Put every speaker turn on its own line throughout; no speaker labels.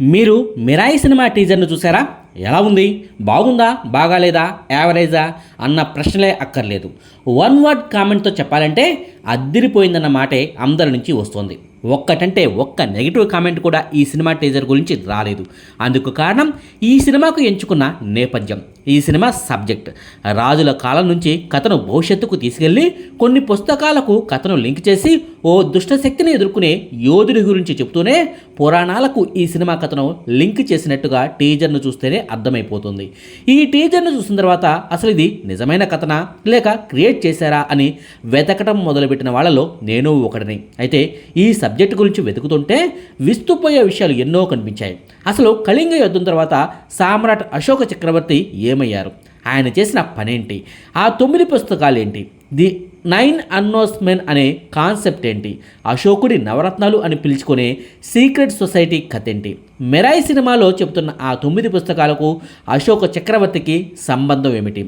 మీరు మిరాయి సినిమా టీజర్ను చూసారా? ఎలా ఉంది? బాగుందా? బాగాలేదా? యావరేజా? అన్న ప్రశ్నలే అక్కర్లేదు. వన్ వర్డ్ కామెంట్తో చెప్పాలంటే అద్దిరిపోయిందన్న మాటే అందరి నుంచి వస్తుంది. ఒక్కటంటే ఒక్క నెగిటివ్ కామెంట్ కూడా ఈ సినిమా టీజర్ గురించి రాలేదు. అందుకు కారణం ఈ సినిమాకు ఎంచుకున్న నేపథ్యం. ఈ సినిమా సబ్జెక్ట్. రాజుల కాలం నుంచి కథను భవిష్యత్తుకు తీసుకెళ్ళి కొన్ని పుస్తకాలకు కథను లింక్ చేసి ఓ దుష్టశక్తిని ఎదుర్కొనే యోధుడి గురించి చెప్తూనే పురాణాలకు ఈ సినిమా కథను లింక్ చేసినట్టుగా టీజర్ను చూస్తేనే అర్థమైపోతుంది. ఈ టీజర్ను చూసిన తర్వాత అసలు ఇది నిజమైన కథనా? లేక క్రియేట్ చేశారా? అని వెతకటం మొదలుపెట్టిన వాళ్ళలో నేను ఒకటిని అయితే ఈ సబ్జెక్ట్ గురించి వెతుకుతుంటే విస్తుపోయే విషయాలు ఎన్నో కనిపించాయి. అసలు కళింగ యుద్ధం తర్వాత సామ్రాట్ అశోక చక్రవర్తి ఏమయ్యారు? ఆయన చేసిన పనేంటి? ఆ తొమ్మిది పుస్తకాలు ఏంటి ది నైన్ అన్నోస్ మెన్ అనే కాన్సెప్ట్ ఏంటి? అశోకుడి నవరత్నాలు అని పిలుచుకునే సీక్రెట్ సొసైటీ కథ ఏంటి మెరాయి సినిమాలో చెబుతున్న ఆ తొమ్మిది పుస్తకాలకు అశోక చక్రవర్తికి సంబంధం ఏమిటి?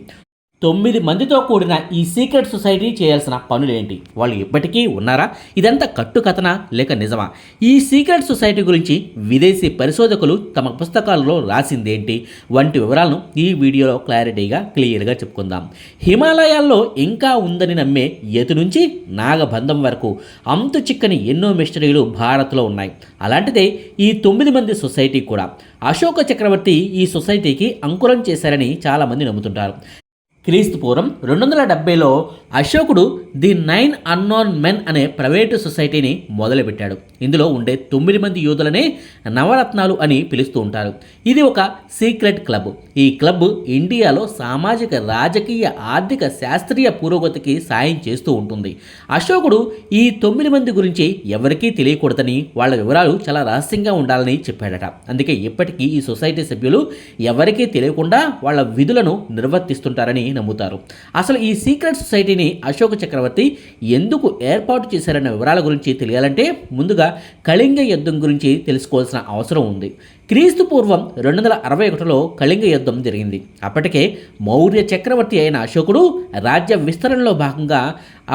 తొమ్మిది మందితో కూడిన ఈ సీక్రెట్ సొసైటీ చేయాల్సిన పనులేంటి? వాళ్ళు ఇప్పటికీ ఉన్నారా? ఇదంతా కట్టుకథనా లేక నిజమా? ఈ సీక్రెట్ సొసైటీ గురించి విదేశీ పరిశోధకులు తమ పుస్తకాలలో రాసిందేంటి? వంటి వివరాలను ఈ వీడియోలో క్లారిటీగా క్లియర్గా చెప్పుకుందాం. హిమాలయాల్లో ఇంకా ఉందని నమ్మే ఎతు నుంచి నాగబంధం వరకు అంతు చిక్కని ఎన్నో మిస్టరీలు భారత్లో ఉన్నాయి. అలాంటిదే ఈ తొమ్మిది మంది సొసైటీ కూడా. అశోక చక్రవర్తి ఈ సొసైటీకి అంకురం చేశారని చాలామంది నమ్ముతుంటారు. క్రీస్తు పూర్వం రెండు వందల డెబ్బైలో అశోకుడు ది నైన్ అన్నోన్ మెన్ అనే ప్రైవేటు సొసైటీని మొదలుపెట్టాడు. ఇందులో ఉండే తొమ్మిది మంది యోధులనే నవరత్నాలు అని పిలుస్తూ ఉంటారు. ఇది ఒక సీక్రెట్ క్లబ్. ఈ క్లబ్ ఇండియాలో సామాజిక రాజకీయ ఆర్థిక శాస్త్రీయ పురోగతికి సాయం చేస్తూ ఉంటుంది. అశోకుడు ఈ తొమ్మిది మంది గురించి ఎవరికీ తెలియకూడదని వాళ్ళ వివరాలు చాలా రహస్యంగా ఉండాలని చెప్పాడట. అందుకే ఇప్పటికీ ఈ సొసైటీ సభ్యులు ఎవరికీ తెలియకుండా వాళ్ళ విధులను నిర్వర్తిస్తుంటారని నమ్ముతారు. అసలు ఈ సీక్రెట్ సొసైటీని అశోక చక్రవర్తి ఎందుకు ఏర్పాటు చేశారన్న వివరాల గురించి తెలియాలంటే ముందుగా కళింగ యుద్ధం గురించి తెలుసుకోవాల్సిన అవసరం ఉంది. క్రీస్తు పూర్వం రెండు వందల అరవై ఒకటిలో కళింగ యుద్ధం జరిగింది. అప్పటికే మౌర్య చక్రవర్తి అయిన అశోకుడు రాజ్య విస్తరణలో భాగంగా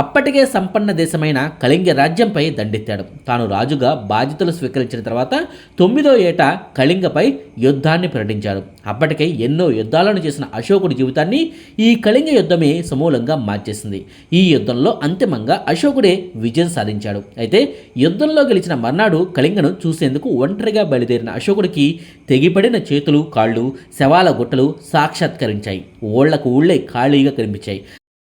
అప్పటికే సంపన్న దేశమైన కళింగ రాజ్యంపై దండెత్తాడు. తాను రాజుగా బాధ్యతలు స్వీకరించిన తర్వాత తొమ్మిదో ఏట కళింగపై యుద్ధాన్ని ప్రకటించాడు. అప్పటికే ఎన్నో యుద్ధాలను చేసిన అశోకుడి జీవితాన్ని ఈ కళింగ యుద్ధమే సమూలంగా మార్చేసింది. ఈ యుద్ధంలో అంతిమంగా అశోకుడే విజయం సాధించాడు. అయితే యుద్ధంలో గెలిచిన మర్నాడు కళింగను చూసేందుకు ఒంటరిగా బయలుదేరిన అశోకుడికి తెగిపడిన చేతులు కాళ్ళు శవాల గుట్టలు సాక్షాత్కరించాయి. ఓళ్ళకు ఊళ్ళే ఖాళీగా కనిపించాయి.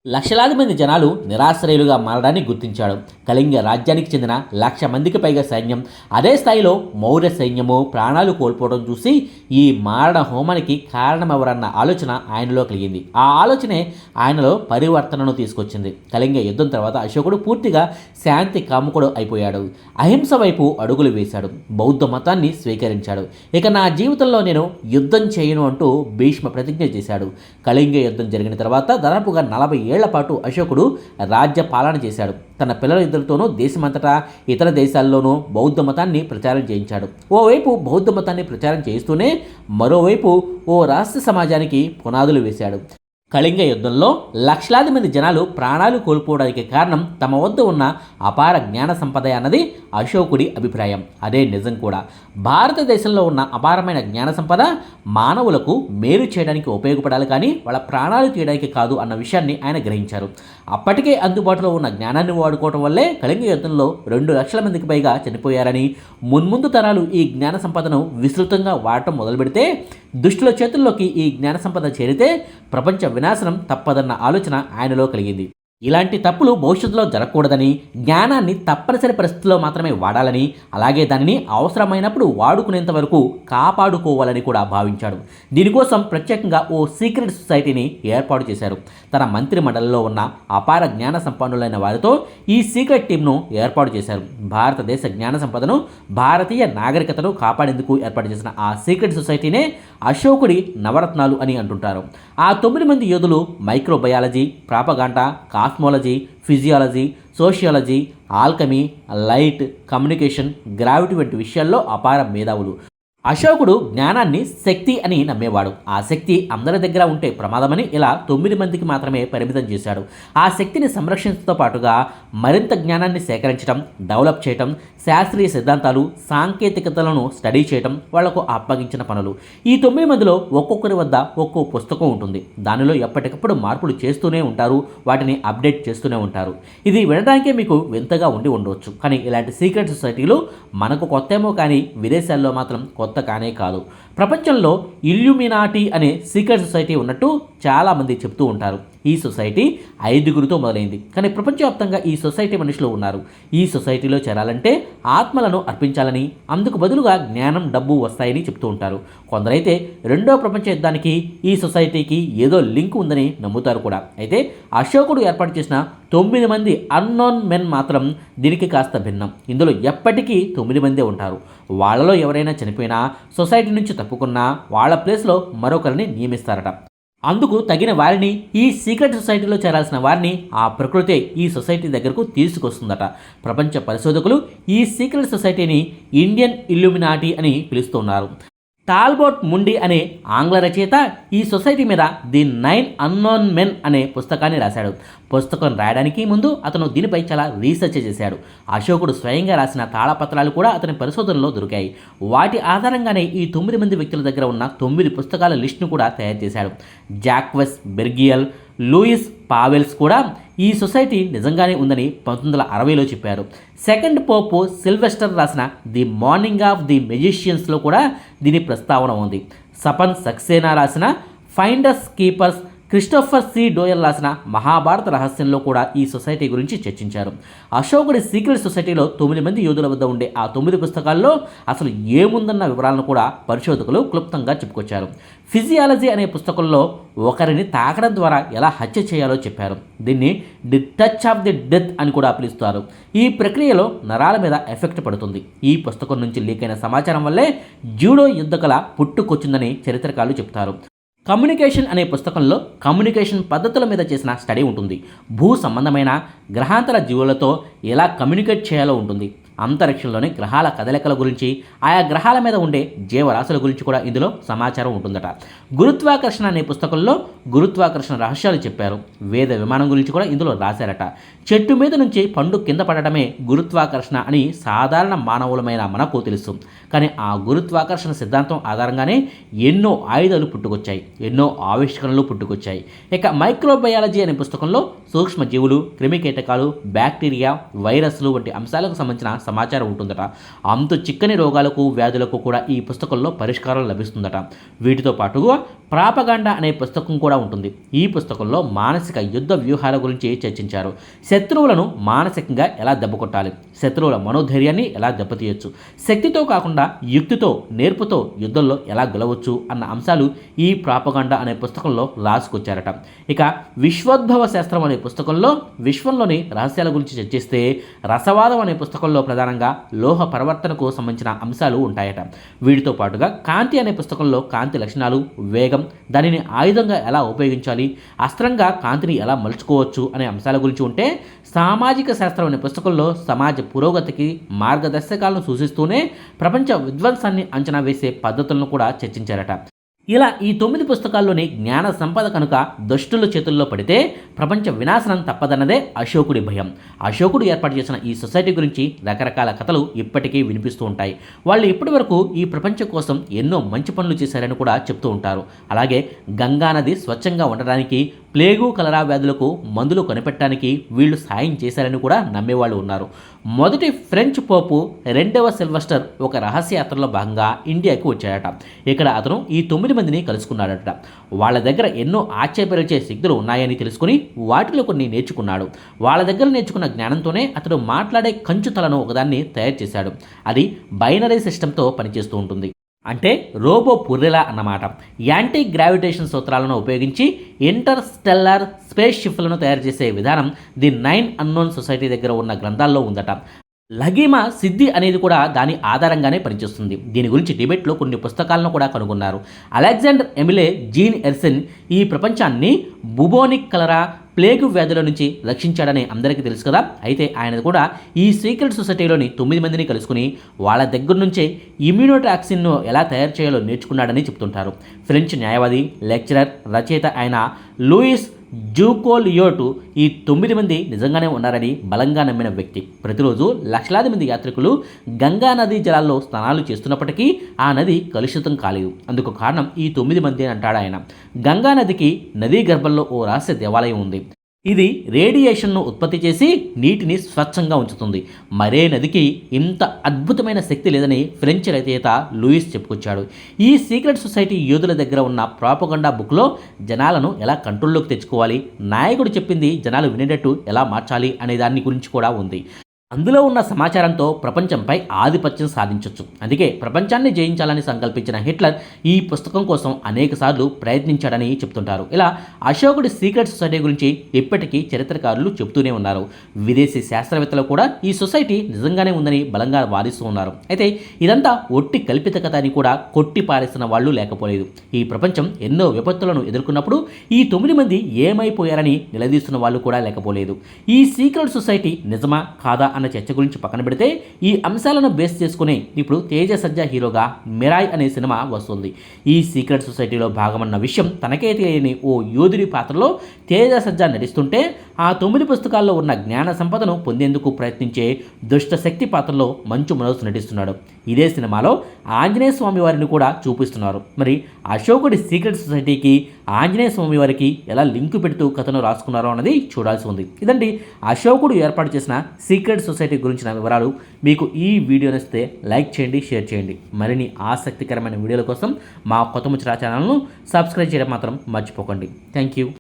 లక్షలాది మంది జనాలు నిరాశ్రయులుగా మారడాన్ని గుర్తించాడు. కళింగ రాజ్యానికి చెందిన లక్ష మందికి పైగా సైన్యం అదే స్థాయిలో మౌర్య సైన్యము ప్రాణాలు కోల్పోవడం చూసి ఈ మారణ హోమానికి కారణమెవరన్న ఆలోచన ఆయనలో కలిగింది. ఆ ఆలోచనే ఆయనలో పరివర్తనను తీసుకొచ్చింది. కళింగ యుద్ధం తర్వాత అశోకుడు పూర్తిగా శాంతి కాముకుడు అయిపోయాడు. అహింస వైపు అడుగులు వేశాడు. బౌద్ధ మతాన్ని స్వీకరించాడు. ఇక నా జీవితంలో నేను యుద్ధం చేయను అంటూ భీష్మ ప్రతిజ్ఞ చేశాడు. కళింగ యుద్ధం జరిగిన తర్వాత దాదాపుగా నలభై ఏళ్ళ పాటు అశోకుడు రాజ్య పాలన చేశాడు. తన పిల్లల ఇద్దరితోనూ దేశమంతటా ఇతర దేశాల్లోనూ బౌద్ధ మతాన్ని ప్రచారం చేయించాడు. ఓవైపు బౌద్ధ మతాన్ని ప్రచారం చేస్తూనే మరోవైపు ఓ రాష్ట్ర సమాజానికి పునాదులు వేశాడు. కళింగ యుద్ధంలో లక్షలాది మంది జనాలు ప్రాణాలు కోల్పోవడానికి కారణం తమ వద్ద ఉన్న అపార జ్ఞాన సంపద అన్నది అశోకుడి అభిప్రాయం. అదే నిజం కూడా. భారతదేశంలో ఉన్న అపారమైన జ్ఞాన సంపద మానవులకు మేలు చేయడానికి ఉపయోగపడాలి కానీ వాళ్ళ ప్రాణాలు తీయడానికి కాదు అన్న విషయాన్ని ఆయన గ్రహించారు. అప్పటికే అందుబాటులో ఉన్న జ్ఞానాన్ని వాడుకోవడం వల్లే కళింగ యుద్ధంలో రెండు లక్షల మందికి పైగా చనిపోయారని మున్ముందు తరాలు ఈ జ్ఞాన సంపదను విస్తృతంగా వాడటం మొదలుపెడితే దుష్టుల చేతుల్లోకి ఈ జ్ఞాన సంపద చేరితే ప్రపంచ వినాశనం తప్పదన్న ఆలోచన ఆయనలో కలిగింది. ఇలాంటి తప్పులు భవిష్యత్తులో జరగకూడదని జ్ఞానాన్ని తప్పనిసరి పరిస్థితుల్లో మాత్రమే వాడాలని అలాగే దానిని అవసరమైనప్పుడు వాడుకునేంత వరకు కాపాడుకోవాలని కూడా భావించాడు. దీనికోసం ప్రత్యేకంగా ఓ సీక్రెట్ సొసైటీని ఏర్పాటు చేశారు. తన మంత్రి మండలిలో ఉన్న అపార జ్ఞాన సంపన్నులైన వారితో ఈ సీక్రెట్ టీంను ఏర్పాటు చేశారు. భారతదేశ జ్ఞాన సంపదను భారతీయ నాగరికతను కాపాడేందుకు ఏర్పాటు చేసిన ఆ సీక్రెట్ సొసైటీనే అశోకుడి నవరత్నాలు అని అంటుంటారు. ఆ తొమ్మిది మంది యోధులు microbiology propaganda cosmology physiology sociology alchemy light communication gravity వంటి విషయాల్లో అపార మేధావులు. అశోకుడు జ్ఞానాన్ని శక్తి అని నమ్మేవాడు. ఆ శక్తి అందరి దగ్గర ఉంటే ప్రమాదమని ఇలా తొమ్మిది మందికి మాత్రమే పరిమితం చేశాడు. ఆ శక్తిని సంరక్షించడంతో పాటుగా మరింత జ్ఞానాన్ని సేకరించడం డెవలప్ చేయటం శాస్త్రీయ సిద్ధాంతాలు సాంకేతికతలను స్టడీ చేయటం వాళ్ళకు అప్పగించిన పనులు. ఈ తొమ్మిది మందిలో ఒక్కొక్కరి వద్ద ఒక్కో పుస్తకం ఉంటుంది. దానిలో ఎప్పటికప్పుడు మార్పులు చేస్తూనే ఉంటారు వాటిని అప్డేట్ చేస్తూనే ఉంటారు. ఇది వినడానికే మీకు వింతగా ఉండి ఉండవచ్చు కానీ ఇలాంటి సీక్రెట్ సొసైటీలు మనకు కొత్తేమో కానీ విదేశాల్లో మాత్రం కొత్త కొత్త కానే కాదు. ప్రపంచంలో ఇల్యూమినాటీ అనే సీక్రెట్ సొసైటీ ఉన్నట్టు చాలామంది చెప్తూ ఉంటారు. ఈ సొసైటీ ఐదుగురితో మొదలైంది. కానీ ప్రపంచవ్యాప్తంగా ఈ సొసైటీ మనుషులు ఉన్నారు. ఈ సొసైటీలో చేరాలంటే ఆత్మలను అర్పించాలని అందుకు బదులుగా జ్ఞానం డబ్బు వస్తాయని చెప్తూ ఉంటారు. కొందరైతే రెండో ప్రపంచ యుద్ధానికి ఈ సొసైటీకి ఏదో లింక్ ఉందని నమ్ముతారు కూడా. అయితే అశోకుడు ఏర్పాటు చేసిన తొమ్మిది మంది అన్నోన్ మెన్ మాత్రం దీనికి కాస్త భిన్నం. ఇందులో ఎప్పటికీ తొమ్మిది మందే ఉంటారు. వాళ్ళలో ఎవరైనా చనిపోయినా సొసైటీ నుంచి తప్పుకున్నా వాళ్ళ ప్లేస్లో మరొకరిని నియమిస్తారట. అందుకు తగిన వారిని ఈ సీక్రెట్ సొసైటీలో చేరాల్సిన వారిని ఆ ప్రకృతే ఈ సొసైటీ దగ్గరకు తీసుకొస్తుందట. ప్రపంచ పరిశోధకులు ఈ సీక్రెట్ సొసైటీని ఇండియన్ ఇల్యూమినాటి అని పిలుస్తున్నారు. టాల్బోట్ ముండి అనే ఆంగ్ల రచయిత ఈ సొసైటీ మీద ది నైన్ అన్నోన్ మెన్ అనే పుస్తకాన్ని రాశాడు. పుస్తకం రాయడానికి ముందు అతను దీనిపై చాలా రీసెర్చ్ చేశాడు. అశోకుడు స్వయంగా రాసిన తాళపత్రాలు కూడా అతని పరిశోధనలో దొరికాయి. వాటి ఆధారంగానే ఈ తొమ్మిది మంది వ్యక్తుల దగ్గర ఉన్న తొమ్మిది పుస్తకాల లిస్టును కూడా తయారు చేశాడు. జాక్వెస్ బెర్గియల్ లూయిస్ పావెల్స్ కూడా ఈ సొసైటీ నిజంగానే ఉందని పంతొమ్మిది వందల అరవైలో చెప్పారు. సెకండ్ పోపు సిల్వెస్టర్ రాసిన ది మార్నింగ్ ఆఫ్ ది మెజిషియన్స్లో కూడా దీని ప్రస్తావన ఉంది. సపన్ సక్సేనా రాసిన finders keepers Christopher C. Doyle రాసిన మహాభారత రహస్యంలో కూడా ఈ సొసైటీ గురించి చర్చించారు. అశోకుడి సీక్రెట్ సొసైటీలో తొమ్మిది మంది యోధుల వద్ద ఉండే ఆ తొమ్మిది పుస్తకాల్లో అసలు ఏముందన్న వివరాలను కూడా పరిశోధకులు క్లుప్తంగా చెప్పుకొచ్చారు. ఫిజియాలజీ అనే పుస్తకంలో ఒకరిని తాకడం ద్వారా ఎలా హత్య చేయాలో చెప్పారు. దీన్ని the touch of the death అని కూడా పిలుస్తారు. ఈ ప్రక్రియలో నరాల మీద ఎఫెక్ట్ పడుతుంది. ఈ పుస్తకం నుంచి లీక్ అయిన సమాచారం వల్లే జూడో యుద్ధకళ పుట్టుకొచ్చిందని చరిత్రకారులు చెప్తారు. కమ్యూనికేషన్ అనే పుస్తకంలో కమ్యూనికేషన్ పద్ధతుల మీద చేసిన స్టడీ ఉంటుంది. భూ సంబంధమైన గ్రహాంతర జీవులతో ఎలా కమ్యూనికేట్ చేయాలో ఉంటుంది. అంతరిక్షంలోని గ్రహాల కదలికల గురించి ఆయా గ్రహాల మీద ఉండే జీవరాశుల గురించి కూడా ఇందులో సమాచారం ఉంటుందట. గురుత్వాకర్షణ అనే పుస్తకంలో గురుత్వాకర్షణ రహస్యాలు చెప్పారు. వేద విమానం గురించి కూడా ఇందులో రాశారట. చెట్టు మీద నుంచి పండు కింద పడటమే గురుత్వాకర్షణ అని సాధారణ మానవులమైన మనకు తెలుసు. కానీ ఆ గురుత్వాకర్షణ సిద్ధాంతం ఆధారంగానే ఎన్నో ఆయుధాలు పుట్టుకొచ్చాయి. ఎన్నో ఆవిష్కరణలు పుట్టుకొచ్చాయి. ఇక మైక్రోబయాలజీ అనే పుస్తకంలో సూక్ష్మజీవులు క్రిమికీటకాలు బ్యాక్టీరియా వైరస్లు వంటి అంశాలకు సంబంధించిన సమాచారం ఉంటుందట. అంతు చిక్కని రోగాలకు వ్యాధులకు కూడా ఈ పుస్తకంలో పరిష్కారం లభిస్తుందట. వీటితో పాటుగా ప్రాపగాండా అనే పుస్తకం కూడా ఉంటుంది. ఈ పుస్తకంలో మానసిక యుద్ధ వ్యూహాల గురించి చర్చించారు. శత్రువులను మానసికంగా ఎలా దెబ్బకొట్టాలి? శత్రువుల మనోధైర్యాన్ని ఎలా దెబ్బతీయచ్చు? శక్తితో కాకుండా యుక్తితో నేర్పుతో యుద్ధంలో ఎలా గెలవచ్చు? అన్న అంశాలు ఈ ప్రాపగాండా అనే పుస్తకంలో రాసుకొచ్చారట. ఇక విశ్వోద్భవ శాస్త్రం అనే పుస్తకంలో విశ్వంలోని రహస్యాల గురించి చర్చిస్తే రసవాదం అనే పుస్తకంలో ప్రధానంగా లోహ పరివర్తనకు సంబంధించిన అంశాలు ఉంటాయట. వీటితో పాటుగా కాంతి అనే పుస్తకంలో కాంతి లక్షణాలు వేగం దానిని ఆయుధంగా ఎలా ఉపయోగించాలి అస్త్రంగా కాంతిని ఎలా మలుచుకోవచ్చు అనే అంశాల గురించి ఉంటే సామాజిక శాస్త్రం అనే పుస్తకంలో సమాజ పురోగతికి మార్గదర్శకాలను సూచిస్తూనే ప్రపంచ విధ్వంసాన్ని అంచనా వేసే పద్ధతులను కూడా చర్చించారట. ఇలా ఈ తొమ్మిది పుస్తకాల్లోని జ్ఞాన సంపద కనుక దుష్టుల చేతుల్లో పడితే ప్రపంచ వినాశనం తప్పదన్నదే అశోకుడి భయం. అశోకుడు ఏర్పాటు చేసిన ఈ సొసైటీ గురించి రకరకాల కథలు ఇప్పటికీ వినిపిస్తూ ఉంటాయి. వాళ్ళు ఇప్పటి వరకు ఈ ప్రపంచం కోసం ఎన్నో మంచి పనులు చేశారని కూడా చెప్తూ ఉంటారు. అలాగే గంగా నది స్వచ్ఛంగా ఉండడానికి ప్లేగు కలరా వ్యాధులకు మందులు కనిపెట్టడానికి వీళ్ళు సాయం చేశారని కూడా నమ్మేవాళ్ళు ఉన్నారు. మొదటి ఫ్రెంచ్ పోపు రెండవ సిల్వస్టర్ ఒక రహస్య యాత్రలో భాగంగా ఇండియాకి వచ్చాడట ఇక్కడ అతను ఈ తొమ్మిది మందిని కలుసుకున్నాడట. వాళ్ళ దగ్గర ఎన్నో ఆశ్చర్యపరిచే శక్తులు ఉన్నాయని తెలుసుకుని వాటిలో కొన్ని నేర్చుకున్నాడు. వాళ్ళ దగ్గర నేర్చుకున్న జ్ఞానంతోనే అతడు మాట్లాడే కంచు తలను ఒకదాన్ని తయారు చేశాడు. అది బైనరీ సిస్టంతో పనిచేస్తూ ఉంటుంది. అంటే రోబో పుర్రెలా అన్నమాట. యాంటీ గ్రావిటేషన్ సూత్రాలను ఉపయోగించి ఇంటర్స్టెల్లార్ స్పేస్ షిప్లను తయారు చేసే విధానం ది నైన్ అన్నోన్ సొసైటీ దగ్గర ఉన్న గ్రంథాల్లో ఉందట. లగీమా సిద్ధి అనేది కూడా దాని ఆధారంగానే పనిచేస్తుంది. దీని గురించి డిబేట్లో కొన్ని పుస్తకాలను కూడా కనుగొన్నారు. అలెగ్జాండర్ ఎమిలే జీన్ ఎర్సెన్ ఈ ప్రపంచాన్ని బుబోనిక్ కలరా ప్లేగు వ్యాధుల నుంచి రక్షించాడని అందరికీ తెలుసు కదా. అయితే ఆయన కూడా ఈ సీక్రెట్ సొసైటీలోని తొమ్మిది మందిని కలుసుకుని వాళ్ళ దగ్గర నుంచే ఇమ్యూనోటాక్సిన్ను ఎలా తయారు చేయాలో నేర్చుకున్నాడని చెప్తుంటారు. ఫ్రెంచ్ న్యాయవాది లెక్చరర్ రచయిత అయిన లూయిస్ జూకోలియోటు ఈ తొమ్మిది మంది నిజంగానే ఉన్నారని బలంగా నమ్మిన వ్యక్తి. ప్రతిరోజు లక్షలాది మంది యాత్రికులు గంగా నదీ జలాల్లో స్నానాలు చేస్తున్నప్పటికీ ఆ నది కలుషితం కాలేదు. అందుకు కారణం ఈ తొమ్మిది మంది అంటాడు ఆయన. గంగా నదికి నదీ గర్భంలో ఓ రహస్య దేవాలయం ఉంది. ఇది రేడియేషన్ను ఉత్పత్తి చేసి నీటిని స్వచ్ఛంగా ఉంచుతుంది. మరే నదికి ఇంత అద్భుతమైన శక్తి లేదని ఫ్రెంచ్ రచయిత లూయిస్ చెప్పుకొచ్చాడు. ఈ సీక్రెట్ సొసైటీ యోధుల దగ్గర ఉన్న ప్రాపగండా బుక్లో జనాలను ఎలా కంట్రోల్లోకి తెచ్చుకోవాలి నాయకుడు చెప్పింది జనాలు వినేటట్టు ఎలా మార్చాలి అనే దాని గురించి కూడా ఉంది. అందులో ఉన్న సమాచారంతో ప్రపంచంపై ఆధిపత్యం సాధించవచ్చు అందుకే ప్రపంచాన్ని జయించాలని సంకల్పించిన హిట్లర్ ఈ పుస్తకం కోసం అనేకసార్లు ప్రయత్నించాడని చెప్తుంటారు. ఇలా అశోకుడి సీక్రెట్ సొసైటీ గురించి ఇప్పటికీ చరిత్రకారులు చెబుతూనే ఉన్నారు. విదేశీ శాస్త్రవేత్తలు కూడా ఈ సొసైటీ నిజంగానే ఉందని బలంగా వాదిస్తూ ఉన్నారు. అయితే ఇదంతా ఒట్టి కల్పిత కథ అని కూడా కొట్టి పారేసిన వాళ్ళు లేకపోలేదు. ఈ ప్రపంచం ఎన్నో విపత్తులను ఎదుర్కొన్నప్పుడు ఈ తొమ్మిది మంది ఏమైపోయారని నిలదీస్తున్న వాళ్ళు కూడా లేకపోలేదు. ఈ సీక్రెట్ సొసైటీ నిజమా కాదా అన్న చర్చ గురించి పక్కన పెడితే ఈ అంశాలను బేస్ చేసుకుని ఇప్పుడు తేజ సజ్జా హీరోగా మిరాయ్ అనే సినిమా వస్తుంది. ఈ సీక్రెట్ సొసైటీలో భాగమన్న విషయం తనకే తెలియని ఓ యోధుడి పాత్రలో తేజ సజ్జా నటిస్తుంటే ఆ తొమ్మిది పుస్తకాల్లో ఉన్న జ్ఞాన సంపదను పొందేందుకు ప్రయత్నించే దుష్ట శక్తి పాత్రలో మంచు మనోజ్ నటిస్తున్నాడు. ఇదే సినిమాలో ఆంజనేయ స్వామి వారిని కూడా చూపిస్తున్నారు. మరి అశోకుడి సీక్రెట్ సొసైటీకి ఆంజనేయ స్వామి వారికి ఎలా లింకు పెడుతూ కథను రాసుకున్నారో అన్నది చూడాల్సి ఉంది. ఇదండి అశోకుడు ఏర్పాటు చేసిన సీక్రెట్ సొసైటీ గురించిన వివరాలు మీకు ఈ వీడియో నచ్చితే లైక్ చేయండి షేర్ చేయండి. మరిన్ని ఆసక్తికరమైన వీడియోల కోసం మా కొత్త ముచ్చరా ఛానల్ను సబ్స్క్రైబ్ చేయడం మాత్రం మర్చిపోకండి. Thank you.